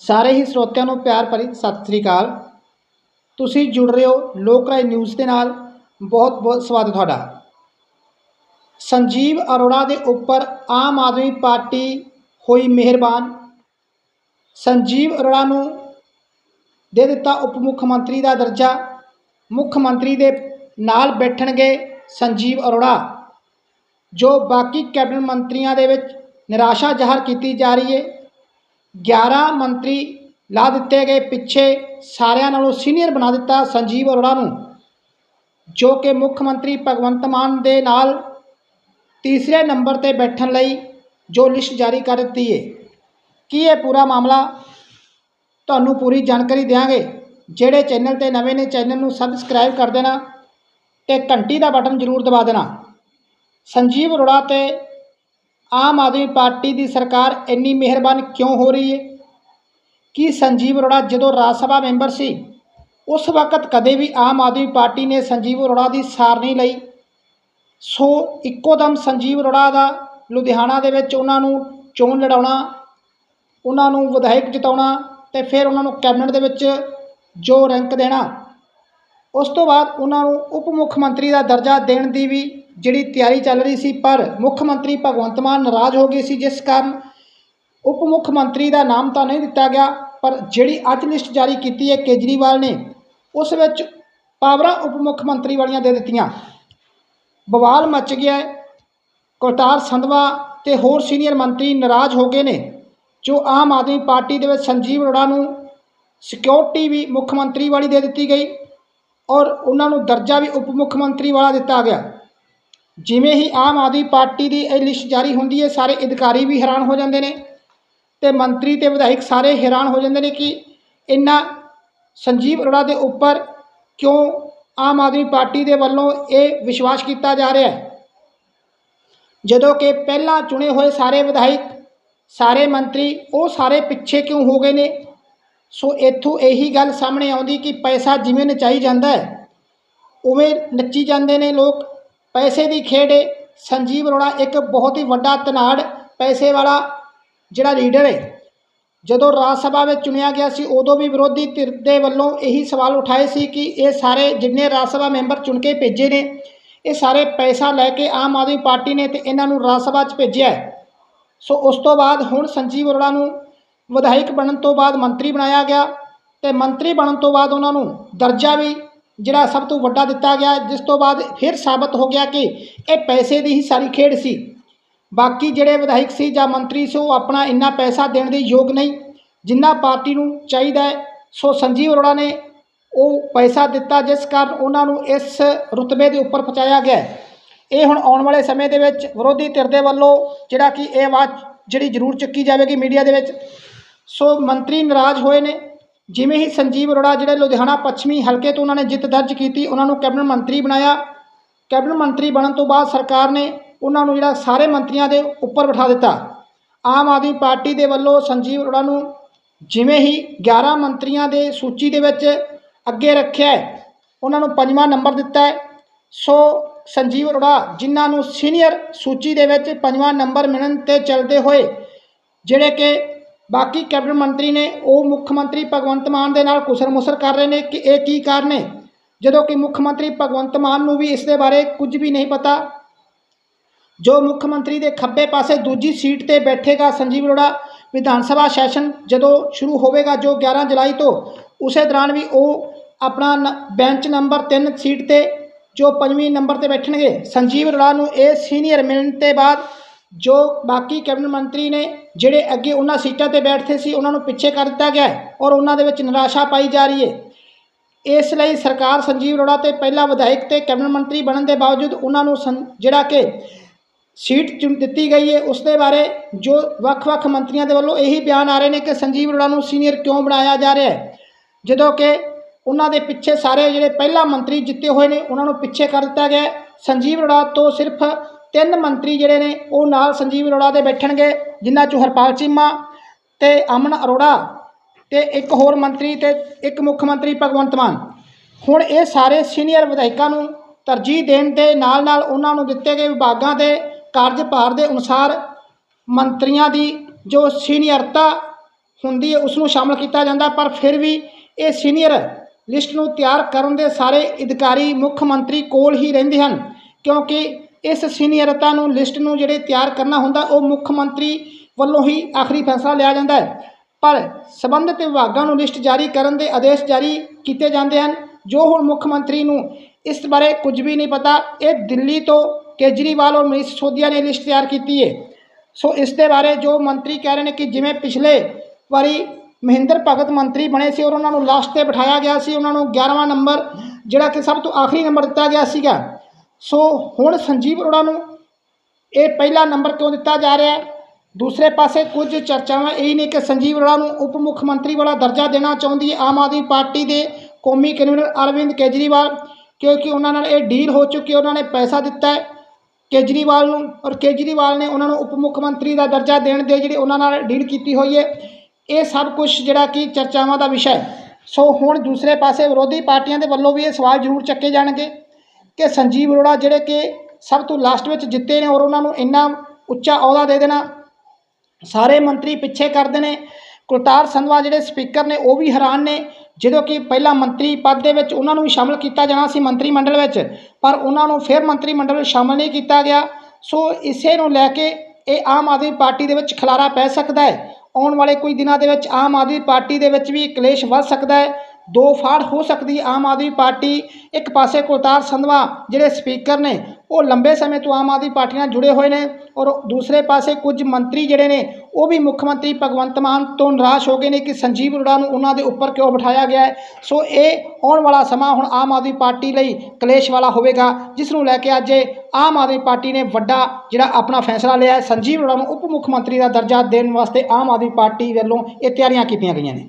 ਸਾਰੇ ਹੀ ਸਰੋਤਿਆਂ ਨੂੰ ਪਿਆਰ ਭਰੀ ਸਤਿ ਸ੍ਰੀ ਅਕਾਲ। ਤੁਸੀਂ ਜੁੜ ਰਹੇ ਹੋ ਲੋਕ ਰਾਏ ਨਿਊਜ਼ ਦੇ ਨਾਲ। ਬਹੁਤ ਬਹੁਤ ਸਵਾਗਤ ਤੁਹਾਡਾ। ਸੰਜੀਵ ਅਰੋੜਾ ਦੇ ਉੱਪਰ ਆਮ ਆਦਮੀ ਪਾਰਟੀ ਹੋਈ ਮਿਹਰਬਾਨ। ਸੰਜੀਵ ਅਰੋੜਾ ਨੂੰ ਦੇ ਦਿੱਤਾ ਉਪ ਮੁੱਖ ਮੰਤਰੀ ਦਾ ਦਰਜਾ। ਮੁੱਖ ਮੰਤਰੀ ਦੇ ਨਾਲ ਬੈਠਣਗੇ ਸੰਜੀਵ ਅਰੋੜਾ, ਜੋ ਬਾਕੀ ਕੈਬਨਿਟ ਮੰਤਰੀਆਂ ਦੇ ਵਿੱਚ ਨਿਰਾਸ਼ਾ ਜ਼ਾਹਰ ਕੀਤੀ ਜਾ ਰਹੀ ਹੈ। 11 ਮੰਤਰੀ ਲਾ ਦਿੱਤੇ ਗਏ, ਪਿੱਛੇ ਸਾਰਿਆਂ ਨਾਲੋਂ ਸੀਨੀਅਰ ਬਣਾ ਦਿੱਤਾ ਸੰਜੀਵ ਅਰੋੜਾ ਨੂੰ, ਜੋ ਕਿ ਮੁੱਖ ਮੰਤਰੀ ਭਗਵੰਤ ਮਾਨ ਦੇ ਨਾਲ ਤੀਸਰੇ ਨੰਬਰ ਤੇ ਬੈਠਣ ਲਈ ਜੋ ਲਿਸਟ ਜਾਰੀ ਕਰ ਦਿੱਤੀ ਹੈ ਕੀ ਇਹ ਪੂਰਾ ਮਾਮਲਾ ਤੁਹਾਨੂੰ ਪੂਰੀ ਜਾਣਕਾਰੀ ਦਿਆਂਗੇ? ਜਿਹੜੇ ਚੈਨਲ ਤੇ ਨਵੇਂ ਨੇ, ਚੈਨਲ ਨੂੰ ਸਬਸਕ੍ਰਾਈਬ ਕਰ ਦੇਣਾ ਤੇ ਘੰਟੀ ਦਾ ਬਟਨ ਜ਼ਰੂਰ ਦਬਾ ਦੇਣਾ। ਸੰਜੀਵ ਅਰੋੜਾ ਤੇ ਆਮ ਆਦਮੀ ਪਾਰਟੀ ਦੀ ਸਰਕਾਰ ਇੰਨੀ ਮਿਹਰਬਾਨ ਕਿਉਂ ਹੋ ਰਹੀ ਹੈ ਕਿ ਸੰਜੀਵ ਅਰੋੜਾ ਜਦੋਂ ਰਾਜ ਸਭਾ ਮੈਂਬਰ ਸੀ, ਉਸ ਵਕਤ ਕਦੇ ਵੀ ਆਮ ਆਦਮੀ ਪਾਰਟੀ ਨੇ ਸੰਜੀਵ ਅਰੋੜਾ ਦੀ ਸਾਰ ਨਹੀਂ ਲਈ? ਸੋ ਇੱਕੋ ਦਮ ਸੰਜੀਵ ਅਰੋੜਾ ਦਾ ਲੁਧਿਆਣਾ ਦੇ ਵਿੱਚ ਉਹਨਾਂ ਨੂੰ ਚੋਣ ਲੜਾਉਣਾ, ਉਹਨਾਂ ਨੂੰ ਵਿਧਾਇਕ ਜਿਤਾਉਣਾ ਤੇ ਫਿਰ ਉਹਨਾਂ ਨੂੰ ਕੈਬਨਿਟ ਦੇ ਵਿੱਚ ਜੋ ਰੈਂਕ ਦੇਣਾ, ਉਸ ਤੋਂ ਬਾਅਦ ਉਹਨਾਂ ਨੂੰ ਉਪ ਮੁੱਖ ਮੰਤਰੀ ਦਾ ਦਰਜਾ ਦੇਣ ਦੀ ਵੀ ਜਿਹੜੀ ਤਿਆਰੀ ਚੱਲ ਰਹੀ ਸੀ, ਪਰ ਮੁੱਖ ਮੰਤਰੀ ਭਗਵੰਤ ਮਾਨ ਨਾਰਾਜ਼ ਹੋ ਗਏ ਸੀ ਜਿਸ ਕਾਰਨ ਉਪ ਮੁੱਖ ਮੰਤਰੀ ਦਾ ਨਾਮ ਤਾਂ ਨਹੀਂ ਦਿੱਤਾ ਗਿਆ, ਪਰ ਜਿਹੜੀ ਅੱਜ ਲਿਸਟ ਜਾਰੀ ਕੀਤੀ ਹੈ ਕੇਜਰੀਵਾਲ ਨੇ, ਉਸ ਵਿੱਚ ਪਾਵਰਾਂ ਉਪ ਮੁੱਖ ਮੰਤਰੀ ਵਾਲੀਆਂ ਦੇ ਦਿੱਤੀਆਂ ਬਵਾਲ ਮਚ ਗਿਆ ਹੈ। ਕੁਲਤਾਰ ਸੰਧਵਾ ਤੇ ਹੋਰ ਸੀਨੀਅਰ ਮੰਤਰੀ ਨਾਰਾਜ਼ ਹੋ ਗਏ ਨੇ, ਜੋ ਆਮ ਆਦਮੀ ਪਾਰਟੀ ਦੇ ਵਿੱਚ ਸੰਜੀਵ ਅਰੋੜਾ ਨੂੰ ਸਿਕਿਉਰਿਟੀ ਵੀ ਮੁੱਖ ਮੰਤਰੀ ਵਾਲੀ ਦੇ ਦਿੱਤੀ ਗਈ ਔਰ ਉਹਨਾਂ ਨੂੰ ਦਰਜਾ ਵੀ ਉਪ ਮੁੱਖ ਮੰਤਰੀ ਵਾਲਾ ਦਿੱਤਾ ਗਿਆ ਜਿਵੇਂ ਹੀ ਆਮ ਆਦਮੀ ਪਾਰਟੀ ਦੀ ਇਹ ਲਿਸਟ ਜਾਰੀ ਹੁੰਦੀ ਹੈ, ਸਾਰੇ ਅਧਿਕਾਰੀ ਵੀ ਹੈਰਾਨ ਹੋ ਜਾਂਦੇ ਨੇ ਤੇ ਮੰਤਰੀ ਤੇ ਵਿਧਾਇਕ ਸਾਰੇ ਹੈਰਾਨ ਹੋ ਜਾਂਦੇ ਨੇ ਕਿ ਇੰਨਾ ਸੰਜੀਵ ਅਰੋੜਾ ਦੇ ਉੱਪਰ ਕਿਉਂ ਆਮ ਆਦਮੀ ਪਾਰਟੀ ਦੇ ਵੱਲੋਂ ਇਹ ਵਿਸ਼ਵਾਸ ਕੀਤਾ ਜਾ ਰਿਹਾ ਹੈ? ਜਦੋਂ ਕਿ ਪਹਿਲਾਂ ਚੁਣੇ ਹੋਏ ਸਾਰੇ ਵਿਧਾਇਕ, ਸਾਰੇ ਮੰਤਰੀ, ਉਹ ਸਾਰੇ ਪਿੱਛੇ ਕਿਉਂ ਹੋ ਗਏ ਨੇ? ਸੋ ਇੱਥੋਂ ਇਹੀ ਗੱਲ ਸਾਹਮਣੇ ਆਉਂਦੀ ਕਿ ਪੈਸਾ ਜਿਵੇਂ ਨਚਾਈ ਜਾਂਦਾ ਹੈ, ਉਵੇਂ ਨੱਚੀ ਜਾਂਦੇ ਨੇ ਲੋਕ। ਪੈਸੇ ਦੀ ਖੇਡ ਹੈ ਸੰਜੀਵ ਅਰੋੜਾ ਇੱਕ ਬਹੁਤ ਹੀ ਵੱਡਾ ਤਨਾੜ ਪੈਸੇ ਵਾਲਾ ਜਿਹੜਾ ਲੀਡਰ ਹੈ ਜਦੋਂ ਰਾਜ ਸਭਾ ਵਿੱਚ ਚੁਣਿਆ ਗਿਆ ਸੀ, ਉਦੋਂ ਵੀ ਵਿਰੋਧੀ ਧਿਰ ਦੇ ਵੱਲੋਂ ਇਹੀ ਸਵਾਲ ਉਠਾਏ ਸੀ ਕਿ ਇਹ ਸਾਰੇ ਜਿੰਨੇ ਰਾਜ ਸਭਾ ਮੈਂਬਰ ਚੁਣ ਕੇ ਭੇਜੇ ਨੇ, ਇਹ ਸਾਰੇ ਪੈਸਾ ਲੈ ਕੇ ਆਮ ਆਦਮੀ ਪਾਰਟੀ ਨੇ ਤੇ ਇਹਨਾਂ ਨੂੰ ਰਾਜ ਸਭਾ 'ਚ ਭੇਜਿਆ ਸੋ ਉਸ ਤੋਂ ਬਾਅਦ ਹੁਣ ਸੰਜੀਵ ਅਰੋੜਾ ਨੂੰ ਵਿਧਾਇਕ ਬਣਨ ਤੋਂ ਬਾਅਦ ਮੰਤਰੀ ਬਣਾਇਆ ਗਿਆ ਤੇ ਮੰਤਰੀ ਬਣਨ ਤੋਂ ਬਾਅਦ ਉਹਨਾਂ ਨੂੰ ਦਰਜਾ ਵੀ ਜਿਹੜਾ ਸਭ ਤੋਂ ਵੱਡਾ ਦਿੱਤਾ ਗਿਆ, ਜਿਸ ਤੋਂ ਬਾਅਦ ਫਿਰ ਸਾਬਤ ਹੋ ਗਿਆ ਕਿ ਇਹ ਪੈਸੇ ਦੀ ਹੀ ਸਾਰੀ ਖੇਡ ਸੀ। ਬਾਕੀ ਜਿਹੜੇ ਵਿਧਾਇਕ ਸੀ ਜਾਂ ਮੰਤਰੀ ਸੀ, ਉਹ ਆਪਣਾ ਇੰਨਾ ਪੈਸਾ ਦੇਣ ਦੇ ਯੋਗ ਨਹੀਂ। ਜਿੰਨਾ ਪਾਰਟੀ ਨੂੰ ਚਾਹੀਦਾ ਹੈ, ਸੋ ਸੰਜੀਵ ਅਰੋੜਾ ਨੇ ਉਹ ਪੈਸਾ ਦਿੱਤਾ, ਜਿਸ ਕਾਰਨ ਉਹਨਾਂ ਨੂੰ ਇਸ ਰੁਤਬੇ ਦੇ ਉੱਪਰ ਪਹੁੰਚਾਇਆ ਗਿਆ ਇਹ ਹੁਣ ਆਉਣ ਵਾਲੇ ਸਮੇਂ ਦੇ ਵਿੱਚ ਵਿਰੋਧੀ ਧਿਰ ਦੇ ਵੱਲੋਂ ਜਿਹੜਾ ਕਿ ਇਹ ਆਵਾਜ਼ ਜਿਹੜੀ ਜ਼ਰੂਰ ਚੱਕੀ ਜਾਵੇਗੀ ਮੀਡੀਆ ਦੇ ਵਿੱਚ। ਸੋ ਮੰਤਰੀ ਨਾਰਾਜ਼ ਹੋਏ ਨੇ ਜਿਵੇਂ ਹੀ ਸੰਜੀਵ ਅਰੋੜਾ ਜਿਹੜੇ ਲੁਧਿਆਣਾ ਪੱਛਮੀ ਹਲਕੇ ਤੋਂ ਉਹਨਾਂ ਨੇ ਜਿੱਤ ਦਰਜ ਕੀਤੀ, ਉਹਨਾਂ ਨੂੰ ਕੈਬਨਿਟ ਮੰਤਰੀ ਬਣਾਇਆ। ਕੈਬਨਿਟ ਮੰਤਰੀ ਬਣਨ ਤੋਂ ਬਾਅਦ ਸਰਕਾਰ ਨੇ ਉਹਨਾਂ ਨੂੰ ਜਿਹੜਾ ਸਾਰੇ ਮੰਤਰੀਆਂ ਦੇ ਉੱਪਰ ਬਿਠਾ ਦਿੱਤਾ। ਆਮ ਆਦਮੀ ਪਾਰਟੀ ਦੇ ਵੱਲੋਂ ਸੰਜੀਵ ਅਰੋੜਾ ਨੂੰ ਜਿਵੇਂ ਹੀ 11 ਮੰਤਰੀਆਂ ਦੇ ਸੂਚੀ ਦੇ ਵਿੱਚ ਅੱਗੇ ਰੱਖਿਆ ਉਹਨਾਂ ਨੂੰ ਪੰਜਵਾਂ ਨੰਬਰ ਦਿੱਤਾ ਸੋ ਸੰਜੀਵ ਅਰੋੜਾ ਜਿਨ੍ਹਾਂ ਨੂੰ ਸੀਨੀਅਰ ਸੂਚੀ ਦੇ ਵਿੱਚ ਪੰਜਵਾਂ ਨੰਬਰ ਮਿਲਣ ਤੇ ਚੱਲਦੇ ਹੋਏ, ਜਿਹੜੇ ਕਿ ਬਾਕੀ ਕੈਬਨਿਟ ਮੰਤਰੀ ਨੇ, ਉਹ ਮੁੱਖ ਮੰਤਰੀ ਭਗਵੰਤ ਮਾਨ ਦੇ ਨਾਲ ਕੁਸਰ ਮੁਸਰ ਕਰ ਰਹੇ ਨੇ ਕਿ ਇਹ ਕੀ ਕਾਰਨ ਹੈ ਜਦੋਂ ਕਿ ਮੁੱਖ ਮੰਤਰੀ ਭਗਵੰਤ ਮਾਨ ਨੂੰ ਵੀ ਇਸ ਦੇ ਬਾਰੇ ਕੁਝ ਵੀ ਨਹੀਂ ਪਤਾ। ਜੋ ਮੁੱਖ ਮੰਤਰੀ ਦੇ ਖੱਬੇ ਪਾਸੇ ਦੂਜੀ ਸੀਟ ਤੇ ਬੈਠੇਗਾ ਸੰਜੀਵ ਅਰੋੜਾ, ਵਿਧਾਨ ਸਭਾ ਸੈਸ਼ਨ ਜਦੋਂ ਸ਼ੁਰੂ ਹੋਵੇਗਾ ਜੋ 11 ਜੁਲਾਈ ਤੋਂ, ਉਸੇ ਦੌਰਾਨ ਵੀ ਉਹ ਆਪਣਾ ਨ- ਬੈਂਚ ਨੰਬਰ 3 ਸੀਟ ਤੇ, ਜੋ ਪੰਜਵੀਂ ਨੰਬਰ ਤੇ ਬੈਠਣਗੇ। ਸੰਜੀਵ ਅਰੋੜਾ ਨੂੰ ਇਹ ਸੀਨੀਅਰ ਮਿਲਣ ਤੇ ਬਾਅਦ ਜੋ ਬਾਕੀ ਕੈਬਨਿਟ ਮੰਤਰੀ ਨੇ, ਜਿਹੜੇ ਅੱਗੇ ਉਹਨਾਂ ਸੀਟਾਂ ਤੇ ਬੈਠਦੇ ਸੀ, ਉਹਨਾਂ ਨੂੰ ਪਿੱਛੇ ਕਰ ਦਿੱਤਾ ਗਿਆ ਔਰ ਉਹਨਾਂ ਦੇ ਵਿੱਚ ਨਿਰਾਸ਼ਾ ਪਾਈ ਜਾ ਰਹੀ ਹੈ। ਇਸ ਲਈ ਸਰਕਾਰ ਸੰਜੀਵ ਅਰੋੜਾ ਤੇ ਪਹਿਲਾ ਵਿਧਾਇਕ ਤੇ ਕੈਬਨਿਟ ਮੰਤਰੀ ਬਣਨ ਦੇ ਬਾਵਜੂਦ ਉਹਨਾਂ ਨੂੰ ਸੰ- ਜਿਹੜਾ ਕਿ ਸੀਟ ਚੁਣ ਦਿੱਤੀ ਗਈ ਹੈ, ਉਸ ਦੇ ਬਾਰੇ ਜੋ ਵੱਖ-ਵੱਖ ਮੰਤਰੀਆਂ ਦੇ ਵੱਲੋਂ ਇਹੀ ਬਿਆਨ ਆ ਰਹੇ ਨੇ ਕਿ ਸੰਜੀਵ ਅਰੋੜਾ ਨੂੰ ਸੀਨੀਅਰ ਕਿਉਂ ਬਣਾਇਆ ਜਾ ਰਿਹਾ ਹੈ। ਜਦੋਂ ਕਿ ਉਹਨਾਂ ਦੇ ਪਿੱਛੇ ਸਾਰੇ ਜਿਹੜੇ ਪਹਿਲਾ ਮੰਤਰੀ ਜਿੱਤੇ ਹੋਏ ਨੇ, ਉਹਨਾਂ ਨੂੰ ਪਿੱਛੇ ਕਰ ਦਿੱਤਾ ਗਿਆ ਸੰਜੀਵ ਅਰੋੜਾ ਤੋਂ ਸਿਰਫ ਤਿੰਨ ਮੰਤਰੀ ਜਿਹੜੇ ਨੇ, ਉਹ ਨਾਲ ਸੰਜੀਵ ਅਰੋੜਾ ਦੇ ਬੈਠਣਗੇ, ਜਿਨ੍ਹਾਂ 'ਚੋਂ ਹਰਪਾਲ ਚੀਮਾ ਤੇ ਅਮਨ ਅਰੋੜਾ ਤੇ ਇੱਕ ਹੋਰ ਮੰਤਰੀ ਤੇ ਇੱਕ ਮੁੱਖ ਮੰਤਰੀ ਭਗਵੰਤ ਮਾਨ। ਹੁਣ ਇਹ ਸਾਰੇ ਸੀਨੀਅਰ ਵਿਧਾਇਕਾਂ ਨੂੰ ਤਰਜੀਹ ਦੇਣ ਦੇ ਨਾਲ ਨਾਲ ਉਹਨਾਂ ਨੂੰ ਦਿੱਤੇ ਗਏ ਵਿਭਾਗਾਂ ਦੇ ਕਾਰਜਭਾਰ ਦੇ ਅਨੁਸਾਰ ਮੰਤਰੀਆਂ ਦੀ ਜੋ ਸੀਨੀਅਰਤਾ ਹੁੰਦੀ ਹੈ ਉਸ ਨੂੰ ਸ਼ਾਮਲ ਕੀਤਾ ਜਾਂਦਾ, ਪਰ ਫਿਰ ਵੀ ਇਹ ਸੀਨੀਅਰ ਲਿਸਟ ਨੂੰ ਤਿਆਰ ਕਰਨ ਦੇ ਸਾਰੇ ਅਧਿਕਾਰੀ ਮੁੱਖ ਮੰਤਰੀ ਕੋਲ ਹੀ ਰਹਿੰਦੇ ਹਨ, ਕਿਉਂਕਿ ਇਸ ਸੀਨੀਅਰਤਾ ਨੂੰ, ਲਿਸਟ ਨੂੰ ਜਿਹੜੇ ਤਿਆਰ ਕਰਨਾ ਹੁੰਦਾ, ਉਹ ਮੁੱਖ ਮੰਤਰੀ ਵੱਲੋਂ ਹੀ ਆਖਰੀ ਫੈਸਲਾ ਲਿਆ ਜਾਂਦਾ ਹੈ। ਪਰ ਸਬੰਧਿਤ ਵਿਭਾਗਾਂ ਨੂੰ ਲਿਸਟ ਜਾਰੀ ਕਰਨ ਦੇ ਆਦੇਸ਼ ਜਾਰੀ ਕੀਤੇ ਜਾਂਦੇ ਹਨ। ਜੋ ਹੁਣ ਮੁੱਖ ਮੰਤਰੀ ਨੂੰ ਇਸ ਬਾਰੇ ਕੁਝ ਵੀ ਨਹੀਂ ਪਤਾ, ਇਹ ਦਿੱਲੀ ਤੋਂ ਕੇਜਰੀਵਾਲ ਔਰ ਮਨੀਸ਼ ਸਿਸੋਦੀਆ ਨੇ ਲਿਸਟ ਤਿਆਰ ਕੀਤੀ ਹੈ। ਸੋ ਇਸ ਦੇ ਬਾਰੇ ਜੋ ਮੰਤਰੀ ਕਹਿ ਰਹੇ ਨੇ ਕਿ ਜਿਵੇਂ ਪਿਛਲੇ ਵਾਰੀ ਮਹਿੰਦਰ ਭਗਤ ਮੰਤਰੀ ਬਣੇ ਸੀ ਔਰ ਉਹਨਾਂ ਨੂੰ ਲਾਸਟ ਤੇ ਬਿਠਾਇਆ ਗਿਆ ਸੀ, ਉਹਨਾਂ ਨੂੰ 11ਵਾਂ ਨੰਬਰ, ਜਿਹੜਾ ਕਿ ਸਭ ਤੋਂ ਆਖਰੀ ਨੰਬਰ ਦਿੱਤਾ ਗਿਆ ਸੀਗਾ। ਸੋ ਹੁਣ ਸੰਜੀਵ ਅਰੋੜਾ ਨੂੰ ਇਹ ਪਹਿਲਾ ਨੰਬਰ ਕਿਉਂ ਦਿੱਤਾ ਜਾ ਰਿਹਾ ਹੈ? ਦੂਸਰੇ ਪਾਸੇ ਕੁਝ ਚਰਚਾਵਾਂ ਇਹ ਨੇ ਕਿ ਸੰਜੀਵ ਅਰੋੜਾ ਨੂੰ ਉਪ ਮੁੱਖ ਮੰਤਰੀ ਵਾਲਾ ਦਰਜਾ ਦੇਣਾ ਚਾਹੁੰਦੀ ਹੈ ਆਮ ਆਦਮੀ ਪਾਰਟੀ ਦੇ ਕੌਮੀ ਕਨਵੀਨਰ ਅਰਵਿੰਦ ਕੇਜਰੀਵਾਲ, ਕਿਉਂਕਿ ਉਹਨਾਂ ਨਾਲ ਇਹ ਡੀਲ ਹੋ ਚੁੱਕੀ ਉਹਨਾਂ ਨੇ ਪੈਸਾ ਦਿੱਤਾ ਹੈ। ਕੇਜਰੀਵਾਲ ਨੂੰ ਔਰ ਕੇਜਰੀਵਾਲ ਨੇ ਉਹਨਾਂ ਨੂੰ ਉਪ ਮੁੱਖ ਮੰਤਰੀ ਦਾ ਦਰਜਾ ਦੇਣ ਦੇ ਜਿਹੜੀ ਉਹਨਾਂ ਨਾਲ ਡੀਲ ਕੀਤੀ ਹੋਈ ਹੈ, ਇਹ ਸਭ ਕੁਝ ਜਿਹੜਾ ਕਿ ਚਰਚਾਵਾਂ ਦਾ ਵਿਸ਼ਾ ਹੈ। ਸੋ ਹੁਣ ਦੂਸਰੇ ਪਾਸੇ ਵਿਰੋਧੀ ਪਾਰਟੀਆਂ ਦੇ ਵੱਲੋਂ ਵੀ ਇਹ ਸਵਾਲ ਜ਼ਰੂਰ ਚੱਕੇ ਜਾਣਗੇ। ਕਿ ਸੰਜੀਵ ਅਰੋੜਾ ਜਿਹੜੇ ਕਿ ਸਭ ਤੋਂ ਲਾਸਟ ਵਿੱਚ ਜਿੱਤੇ ਨੇ ਔਰ ਉਹਨਾਂ ਨੂੰ ਇੰਨਾ ਉੱਚਾ ਅਹੁਦਾ ਦੇ ਦੇਣਾ, ਸਾਰੇ ਮੰਤਰੀ ਪਿੱਛੇ ਕਰਦੇ ਨੇ। ਕੁਲਤਾਰ ਸੰਧਵਾ ਜਿਹੜੇ ਸਪੀਕਰ ਨੇ ਉਹ ਵੀ ਹੈਰਾਨ ਨੇ, ਜਦੋਂ ਕਿ ਪਹਿਲਾਂ ਮੰਤਰੀ ਪਦ ਦੇ ਵਿੱਚ ਉਹਨਾਂ ਨੂੰ ਵੀ ਸ਼ਾਮਲ ਕੀਤਾ ਜਾਣਾ ਸੀ ਮੰਤਰੀ ਮੰਡਲ ਵਿੱਚ, ਪਰ ਉਹਨਾਂ ਨੂੰ ਫਿਰ ਮੰਤਰੀ ਮੰਡਲ ਵਿੱਚ ਸ਼ਾਮਲ ਨਹੀਂ ਕੀਤਾ ਗਿਆ। ਸੋ ਇਸੇ ਨੂੰ ਲੈ ਕੇ ਇਹ ਆਮ ਆਦਮੀ ਪਾਰਟੀ ਦੇ ਵਿੱਚ ਖਲਾਰਾ ਪੈ ਸਕਦਾ ਹੈ। ਆਉਣ ਵਾਲੇ ਕੁਝ ਦਿਨਾਂ ਦੇ ਵਿੱਚ ਆਮ ਆਦਮੀ ਪਾਰਟੀ ਦੇ ਵਿੱਚ ਵੀ ਕਲੇਸ਼ ਵੱਧ ਸਕਦਾ ਹੈ। ਦੋ ਫਾੜ ਹੋ ਸਕਦੀ ਆਮ ਆਦਮੀ ਪਾਰਟੀ ਇੱਕ ਪਾਸੇ ਕੁਲਤਾਰ ਸੰਧਵਾ ਜਿਹੜੇ ਸਪੀਕਰ ਨੇ, ਉਹ ਲੰਬੇ ਸਮੇਂ ਤੋਂ ਆਮ ਆਦਮੀ ਪਾਰਟੀ ਨਾਲ ਜੁੜੇ ਹੋਏ ਨੇ ਔਰ ਦੂਸਰੇ ਪਾਸੇ ਕੁਝ ਮੰਤਰੀ ਜਿਹੜੇ ਨੇ, ਉਹ ਵੀ ਮੁੱਖ ਮੰਤਰੀ ਭਗਵੰਤ ਮਾਨ ਤੋਂ ਨਿਰਾਸ਼ ਹੋ ਗਏ ਨੇ ਕਿ ਸੰਜੀਵ ਅਰੋੜਾ ਨੂੰ ਉਹਨਾਂ ਦੇ ਉੱਪਰ ਕਿਉਂ ਬਿਠਾਇਆ ਗਿਆ ਹੈ। ਸੋ ਇਹ ਆਉਣ ਵਾਲਾ ਸਮਾਂ ਹੁਣ ਆਮ ਆਦਮੀ ਪਾਰਟੀ ਲਈ ਕਲੇਸ਼ ਵਾਲਾ ਹੋਵੇਗਾ, ਜਿਸ ਨੂੰ ਲੈ ਕੇ ਅੱਜ ਆਮ ਆਦਮੀ ਪਾਰਟੀ ਨੇ ਵੱਡਾ ਜਿਹੜਾ ਆਪਣਾ ਫੈਸਲਾ ਲਿਆ ਹੈ। ਸੰਜੀਵ ਅਰੋੜਾ ਨੂੰ ਉਪ ਮੁੱਖ ਮੰਤਰੀ ਦਾ ਦਰਜਾ ਦੇਣ ਵਾਸਤੇ ਆਮ ਆਦਮੀ ਪਾਰਟੀ ਵੱਲੋਂ ਇਹ ਤਿਆਰੀਆਂ ਕੀਤੀਆਂ ਗਈਆਂ ਨੇ।